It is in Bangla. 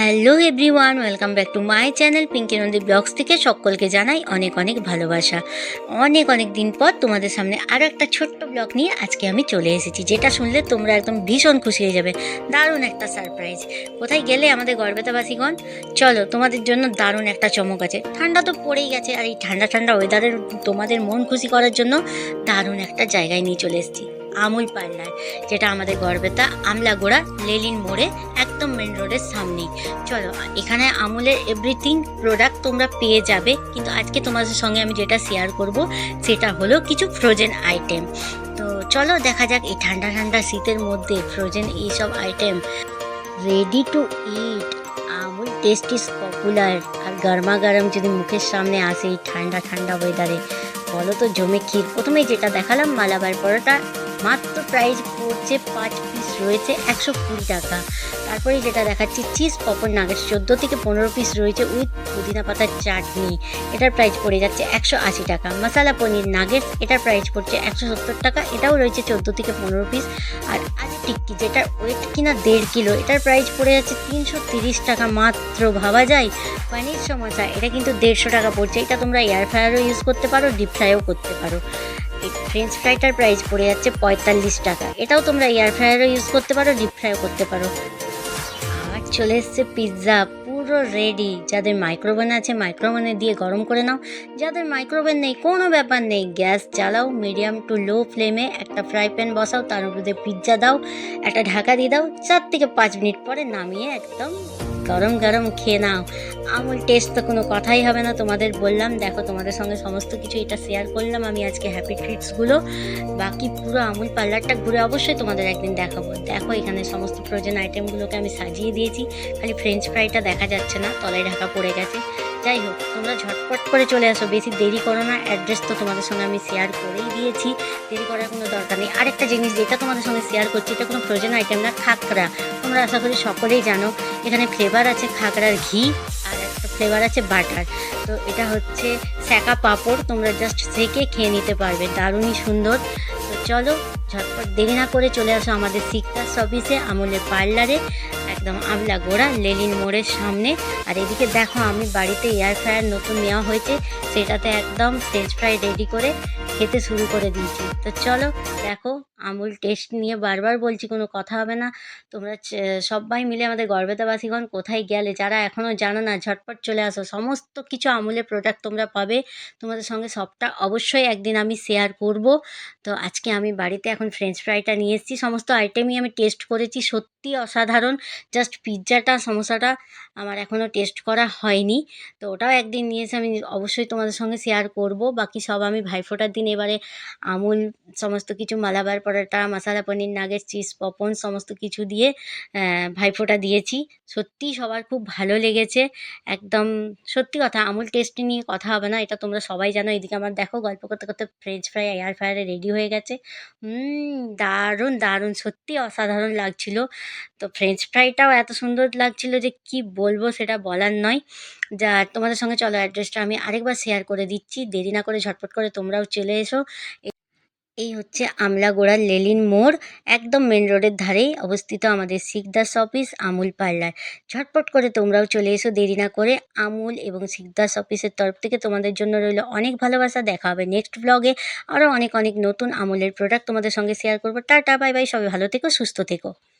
Hello everyone, welcome back to my channel Pinki Nandi vlogs থেকে সকলকে জানাই অনেক অনেক ভালোবাসা। অনেক অনেক দিন পর তোমাদের সামনে আরও একটা ছোট্ট ব্লগ নিয়ে আজকে আমি চলে এসেছি, যেটা শুনলে তোমরা একদম ভীষণ খুশি হয়ে যাবে। দারুণ একটা সারপ্রাইজ কোথায় গেলে আমাদের গর্বেতাবাসীগণ? চলো, তোমাদের জন্য দারুণ একটা চমক আছে। ঠান্ডা তো পড়েই গেছে, আর এই ঠান্ডা ঠান্ডা ওয়েদারের তোমাদের মন খুশি করার জন্য দারুণ একটা জায়গায় নিয়ে চলে এসেছি। আমুল পার্লার যেটা আমাদের গর্বেতা আমলাগোড়া লেলিন মোড়ে একদম মেন রোডের সামনেই। চলো, এখানে আমুলের এভরিথিং প্রোডাক্ট তোমরা পেয়ে যাবে, কিন্তু আজকে তোমাদের সঙ্গে আমি যেটা শেয়ার করব, সেটা হলো কিছু ফ্রোজেন আইটেম তো চলো, দেখা যাক এই ঠান্ডা ঠান্ডা শীতের মধ্যে ফ্রোজেন এইসব item ready to eat Amul taste is popular আর গরমা গরম যদি মুখের সামনে আসে এই ঠান্ডা ঠান্ডা ওয়েদারে বলো তো জমে ক্ষীর। প্রথমেই যেটা দেখালাম, মালাবার পরোটা মাত্র প্রাইস পড়ছে পাঁচ পিস রয়েছে একশো কুড়ি টাকা। তারপরে যেটা দেখাচ্ছি চিজ পপর নাগেটস চোদ্দ থেকে পনেরো পিস রয়েছে উইথ পুদিনা পাতার চাটনি। এটার প্রাইস পড়ে যাচ্ছে একশো আশি টাকা। মশালা পনির নাগেটস এটার প্রাইস পড়ছে একশো সত্তর টাকা। এটাও রয়েছে চোদ্দ থেকে পনেরো পিস আর আজ টিক্কি, যেটার ওয়েট কিনা দেড় কিলো, এটার প্রাইস পড়ে যাচ্ছে তিনশো তিরিশ টাকা মাত্র। ভাবা যায়? পনির সমস্যা এটা কিন্তু দেড়শো টাকা পড়ছে। এটা তোমরা এয়ার ফ্রায়ারও ইউজ করতে পারো ডিপ ফ্রাইও করতে পারো। ফ্রেঞ্চ ফ্রাইটার প্রাইস পড়ে যাচ্ছে পঁয়তাল্লিশ টাকা। এটাও তোমরা এয়ার ফ্রায়ারও ইউজ করতে পারো ডিপ ফ্রাইও করতে পারো। আর চলে এসছে পিৎজা পুরো রেডি যাদের মাইক্রোওভেন আছে মাইক্রোওভেনে দিয়ে গরম করে নাও। যাদের মাইক্রোওভেন নেই, কোনো ব্যাপার নেই। গ্যাস চালাও মিডিয়াম টু লো ফ্লেমে একটা ফ্রাই প্যান বসাও, তার উপরে পিৎজা দাও, একটা ঢাকা দিয়ে দাও, চার থেকে পাঁচ মিনিট পরে নামিয়ে একদম গরম গরম খেয়ে নাও। আমুল টেস্ট তো কোনো কথাই হবে না, তোমাদের বললাম। দেখো, তোমাদের সঙ্গে সমস্ত কিছু এটা শেয়ার করলাম আমি আজকে হ্যাপি ট্রিটসগুলো বাকি পুরো আমুল পার্লারটা ঘুরে অবশ্যই তোমাদের একদিন দেখাবো। দেখো, এখানে সমস্ত ফ্রোজেন আইটেমগুলোকে আমি সাজিয়ে দিয়েছি। খালি ফ্রেঞ্চ ফ্রাইটা দেখা যাচ্ছে না, তলায় ঢাকা পড়ে গেছে। যাই হোক, তোমরা ঝটপট করে চলে আসো। বেশি দেরি করো না অ্যাড্রেস তো তোমাদের সঙ্গে আমি শেয়ার করেই দিয়েছি। দেরি করার কোনো দরকার নেই। আরেকটা জিনিস যেটা তোমাদের সঙ্গে শেয়ার করছি, এটা কোনো ফ্রোজেন আইটেম না খাকরা তোমরা আশা করি সকলেই জানো, এখানে ফ্লেভার আছে খাকরার ঘি, আর একটা ফ্লেভার আছে বাটার তো এটা হচ্ছে স্যাকা পাঁপড়, তোমরা জাস্ট সেকে খেয়ে নিতে পারবে। দারুণই সুন্দর। তো চলো, ঝটপট দেরি না করে চলে আসো আমাদের সিকটাস অফিসে আমলের পার্লারে একদম আমলা গোড়া লেলিন মোড়ের সামনে। আর এদিকে দেখো, আমি বাড়িতে এয়ার ফ্রায়ার নতুন নেওয়া হয়েছে। সেটাতে একদম ফ্রেঞ্চ ফ্রাই রেডি করে খেতে শুরু করে দিয়েছি। তো চলো দেখো, আমুল টেস্ট নিয়ে বারবার বলছি, কোনো কথা হবে না। তোমরা সবাই মিলে আমাদের গর্বেতাবাসীগণ কোথায় গেলে? যারা এখনও জানো না, ঝটপট চলে আসো। সমস্ত কিছু আমুলের প্রোডাক্ট তোমরা পাবে। তোমাদের সঙ্গে সবটা অবশ্যই একদিন আমি শেয়ার করব। তো আজকে আমি বাড়িতে এখন ফ্রেঞ্চ ফ্রাইটা নিয়ে এসেছি। সমস্ত আইটেমই আমি টেস্ট করেছি। সত্যি অসাধারণ। জাস্ট পিৎজাটা সমস্যাটা আমার এখনও টেস্ট করা হয়নি। তো ওটাও একদিন নিয়ে এসে আমি অবশ্যই তোমাদের সঙ্গে শেয়ার করব। বাকি সব আমি ভাইফোঁটার দিন এবারে আমুল সমস্ত কিছু, মালাবার পরোটা, মশালা পনির, নাগের চিজ পপন সমস্ত কিছু দিয়ে ভাইফোঁটা দিয়েছি। সত্যি সবার খুব ভালো লেগেছে। একদম সত্যি কথা, আমুল টেস্ট নিয়ে কথা হবে না, এটা তোমরা সবাই জানো। এদিকে আমার দেখো, গল্প করতে করতে ফ্রেঞ্চ ফ্রাই এয়ার ফ্রায়ারে রেডি হয়ে গেছে। দারুণ দারুণ, সত্যি অসাধারণ লাগছিল। তো ফ্রেঞ্চ ফ্রাইটাও এত সুন্দর লাগছিল যে কি বলব সেটা বলার নয়। যা, তোমাদের সঙ্গে চলো অ্যাড্রেসটা আমি আরেকবার শেয়ার করে দিচ্ছি। দেরি না করে ঝটপট করে তোমরাও চলে এসো। এই হচ্ছে আমলাগোড়ার লেলিন মোড়, একদম মেন রোডের ধারেই অবস্থিত আমাদের শিকদাস অফিস আমুল পার্লার। ঝটপট করে তোমরাও চলে এসো, দেরি না করে আমুল এবং শিকদাস অফিসের তরফ থেকে তোমাদের জন্য রইল অনেক ভালোবাসা। দেখা হবে নেক্সট ব্লগে আরও অনেক অনেক নতুন আমুলের প্রোডাক্ট তোমাদের সঙ্গে শেয়ার করব। টাটা বাই বাই সবাই ভালো থেকো, সুস্থ থেকো।